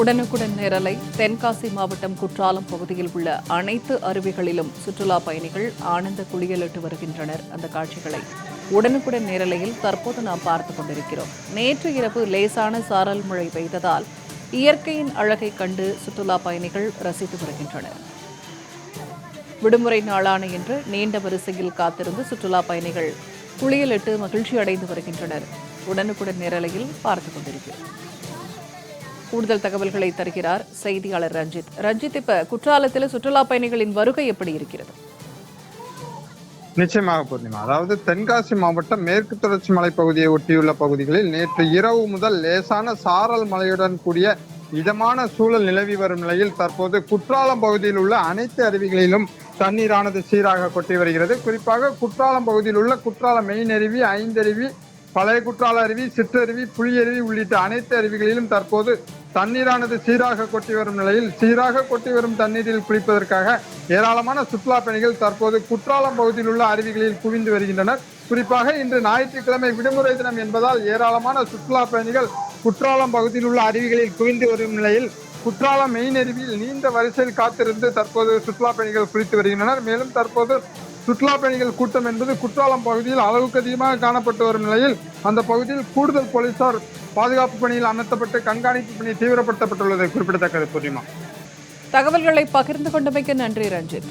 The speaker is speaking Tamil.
உடனுக்குடன் நிரலை தென்காசி மாவட்டம் குற்றாலம் பகுதியில் உள்ள அனைத்து அருவிகளிலும் சுற்றுலா பயணிகள் ஆனந்த குளியலிட்டு வருகின்றனர். அந்த காட்சிகளை உடனுக்குடன் நேரலையில் தற்போது நாம் பார்த்து கொண்டிருக்கிறோம். நேற்று இரவு லேசான சாரல் மழை பெய்ததால் இயற்கையின் அழகை கண்டு சுற்றுலா பயணிகள் ரசித்து வருகின்றனர். விடுமுறை நாளான இன்று நீண்ட வரிசையில் காத்திருந்து சுற்றுலா பயணிகள் குளியலிட்டு மகிழ்ச்சி அடைந்து வருகின்றனர். உடனுக்குடன் நேரலையில் பார்த்து கொண்டிருக்கிறோம். கூடுதல் தகவல்களை தருகிறார் செய்தியாளர் ரஞ்சித். ரஞ்சித் இப்ப குற்றாலத்தில் சுற்றுலா பயணிகளின் வருகை எப்படி இருக்கிறது? நிச்சயமாக பூர்ணிமா. அதாவது தென்காசி மாவட்டம் மேற்கு தொடர்ச்சி மலை பகுதியை ஒட்டியுள்ள பகுதிகளில் நேற்று இரவு முதல் லேசான சாரல் மலையுடன் கூடிய இதமான சூழல் நிலவி வரும் நிலையில் தற்போது குற்றாலம் பகுதியில் உள்ள அனைத்து அருவிகளிலும் தண்ணீரானது சீராக கொட்டி வருகிறது. குறிப்பாக குற்றாலம் பகுதியில் உள்ள குற்றாலம் மெயின் அருவி ஐந்தருவி பழைய குற்றால அருவி சிற்றருவி புளியருவி உள்ளிட்ட அனைத்து அருவிகளிலும் தற்போது தண்ணீரானது சீராக கொட்டி வரும் நிலையில் சீராக கொட்டி வரும் தண்ணீரில் குளிப்பதற்காக ஏராளமான சுற்றுலா பயணிகள் தற்போது குற்றாலம் பகுதியில் உள்ள அருவிகளில் குவிந்து வருகின்றனர். குறிப்பாக இன்று ஞாயிற்றுக்கிழமை விடுமுறை தினம் என்பதால் ஏராளமான சுற்றுலா பயணிகள் குற்றாலம் பகுதியில் உள்ள அருவிகளில் குவிந்து வரும் நிலையில் குற்றாலம் மெயின் அருவியில் நீண்ட வரிசையில் காத்திருந்து தற்போது சுற்றுலா பயணிகள் குளித்து வருகின்றனர். மேலும் தற்போது சுற்றுலா பயணிகள் கூட்டம் என்பது குற்றாலம் பகுதியில் அளவுக்கு அதிகமாக காணப்பட்டு வரும் நிலையில் அந்த பகுதியில் கூடுதல் போலீசார் பாதுகாப்பு பணியில் அமர்த்தப்பட்டு கண்காணிப்பு பணி தீவிரப்படுத்தப்பட்டுள்ளது குறிப்பிடத்தக்கது. பூர்ணிமா தகவல்களை பகிர்ந்து கொண்டமைக்கு நன்றி ரஞ்சித்.